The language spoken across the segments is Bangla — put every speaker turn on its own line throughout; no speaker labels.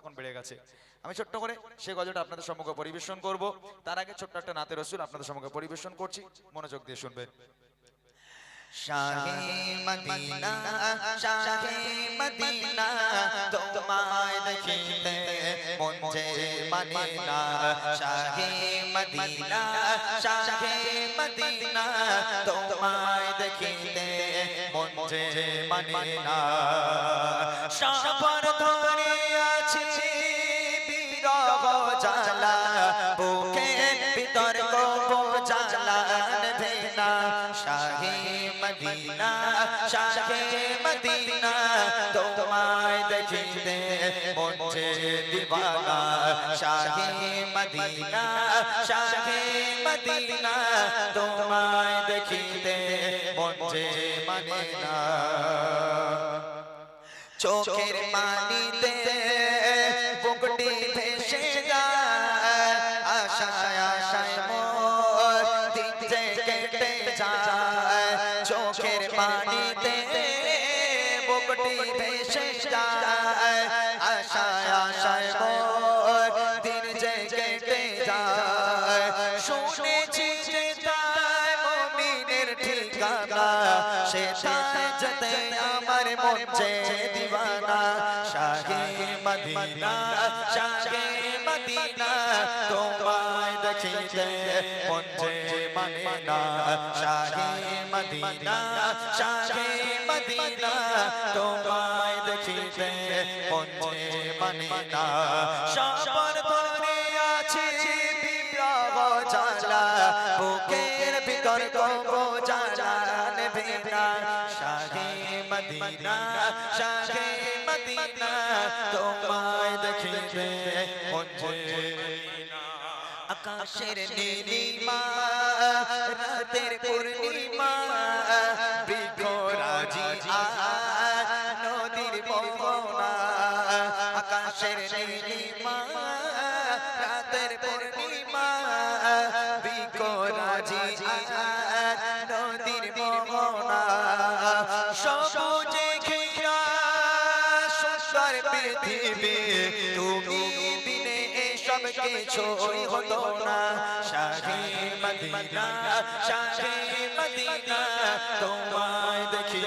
এখন বেড়ে গেছে। আমি ছোট্ট করে সেই গজলটা আপনাদের সম্মুখে পরিবেশন করব। তার আগে ছোট্ট একটা নাতে রসুল আপনাদের সম্মুখে পরিবেশন করছি। মনোযোগ দিয়ে শুনবেন
মন মানে না শাহে মদিনা ধরে শাহে মদিনা তোমায় দেখিতে মন যে দিবানা, শাহে মদিনা শাহে মদিনা তোমায় দেখিতে মন যে মানে না চোখের পানিতে বুকটি ভেসে যায়, আশায় আশায় মোর দিন কেটে যায়। চোখের পানিতে বুকটি ভেসে যায় আশায় আশায় মোর দিন যে কেটে যায়। শুনেছি যে তাই মমিনের ঠিকানা সেটাই যেতে আমার মন যে দিবানা। শাহে মদিনা শাহে মদিনা তোমায় দেখিতে মন যে মানে না। শাহে মদিনা শাহে মদিনা, তোমায় দেখিতে মন যে মানে না সবার ধরে আছে বিপ্লব জ্বালা, বুকের ভিতর না শাহে মদিনা শাহে মদিনা, তোমায় দেখিতে আকাশের নীলিমা, রাতের পূর্ণিমা আকাশের নীলিমা রাতের পূর্ণিমা বৃক্ষরাজি আয় নদীর মোহনা সবুজে ঘেরা সুন্দর পৃথিবী, তুমি বিনে সব কিছুই হতো না। শাহে মদিনা শাহে মদিনা তোমায়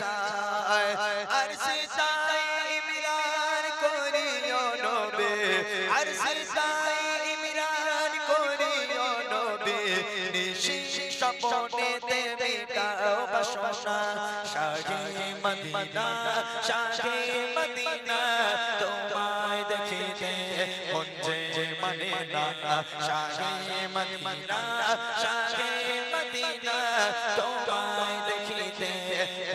চায়। আর সিতাই ইমরান করিও নবে। আর সিতাই ইমরান করিও নবে। নিশি স্বপনে দেবে কাও বাসনা। শাহে মদিনা শাহে মদিনা, তোমায় দেখিতে মন যে মানে না। শাহে মদিনা শাহে মদিনা, তোমায়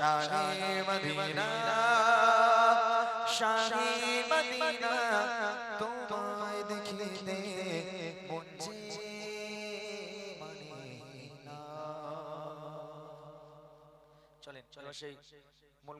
শাহে মদিনা শাহে মদিনা তোমায় দেখিতে না
চলেন চলো সেই